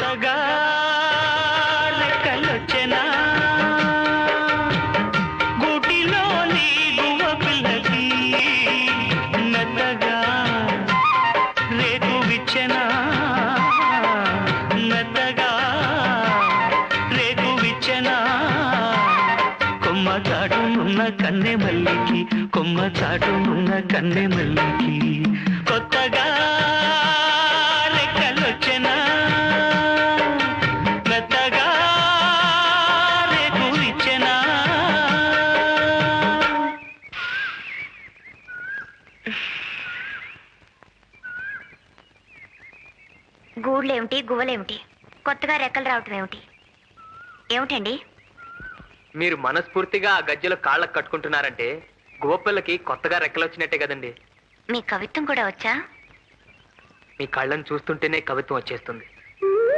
కొత్తగా రెక్కలొచ్చెనా గూటిలోని గువ్వ పిల్లకి మెత్తగా రేకు విచ్చెనా మెత్తగా రేకు విచ్చెనా కొమ్మ చాటున్న కన్నె మల్లికి కొమ్మ చాటున్న కన్నె మల్లికి కొత్తగా గూళ్ళేమిటి గువ్వలేమిటి? కొత్తగా రెక్కలు రావటం ఏమిటి ఏమిటండి? మీరు మనస్ఫూర్తిగా ఆ గజ్జెలు కాళ్ళకు కట్టుకుంటున్నారంటే గువ్వపిల్లకి కొత్తగా రెక్కలొచ్చినట్టే కదండి. మీ కవిత్వం కూడా వచ్చా? మీ కళ్ళని చూస్తుంటేనే కవిత్వం వచ్చేస్తుంది.